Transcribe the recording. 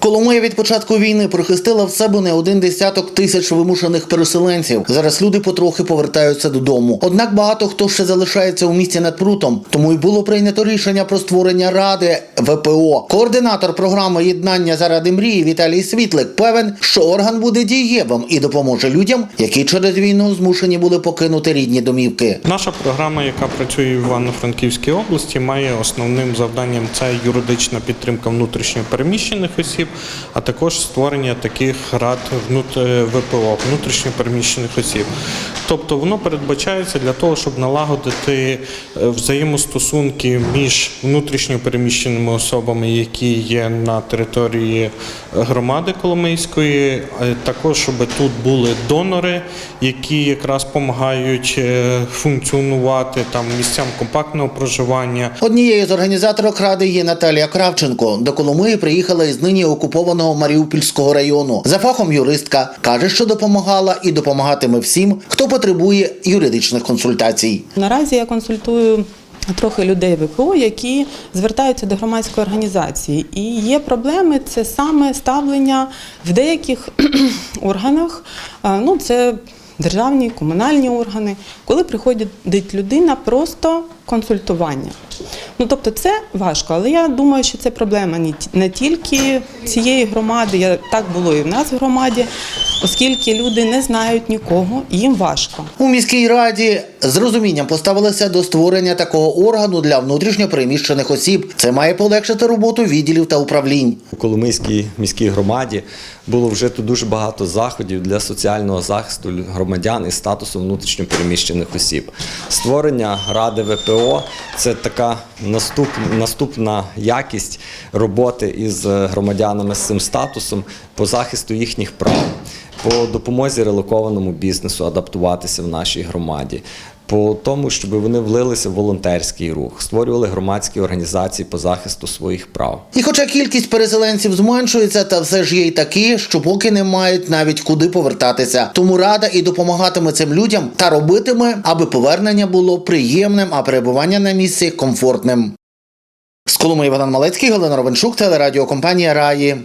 Коломия від початку війни прихистила в себе не один десяток тисяч вимушених переселенців. Зараз люди потрохи повертаються додому. Однак багато хто ще залишається у місті над прутом. Тому й було прийнято рішення про створення ради ВПО. Координатор програми єднання заради мрії Віталій Світлик певен, що орган буде дієвим і допоможе людям, які через війну змушені були покинути рідні домівки. Наша програма, яка працює в Івано-Франківській області, має основним завданням це юридична підтримка внутрішньо переміщених осіб, а також створення таких рад е, ВПО внутрішньопереміщених осіб. Тобто воно передбачається для того, щоб налагодити е, взаємостосунки між внутрішньо переміщеними особами, які є на території громади Коломийської, а також щоб тут були донори, які якраз допомагають е, функціонувати там місцям компактного проживання. Однією з організаторок ради є Наталія Кравченко. До Коломиї приїхала із нині окупованого Маріупольського району. За фахом юристка каже, що допомагала і допомагатиме всім, хто потребує юридичних консультацій. Наразі я консультую трохи людей ВПО, які звертаються до громадської організації. І є проблеми це саме ставлення в деяких органах. Ну, це державні, комунальні органи, коли приходить людина просто консультування. Ну, тобто це важко, але я думаю, що це проблема не ті- не тільки цієї громади, я, так було і в нас в громаді, оскільки люди не знають нікого, їм важко. У міській раді з розумінням поставилися до створення такого органу для внутрішньо переміщених осіб. Це має полегшити роботу відділів та управлінь. У Коломийській міській громаді було вжито дуже багато заходів для соціального захисту громадян із статусом внутрішньопереміщених осіб. Створення ради ВПО це така наступ, наступна якість роботи із громадянами з цим статусом по захисту їхніх прав, по допомозі релокованому бізнесу адаптуватися в нашій громаді. По тому, щоб вони влилися в волонтерський рух, створювали громадські організації по захисту своїх прав. І хоча кількість переселенців зменшується, та все ж є й такі, що поки не мають навіть куди повертатися. Тому рада і допомагатиме цим людям та робитиме, аби повернення було приємним, а перебування на місці комфортним. З Колуми Іван Малецький, Галина Ровеншук, телерадіокомпанія Раї.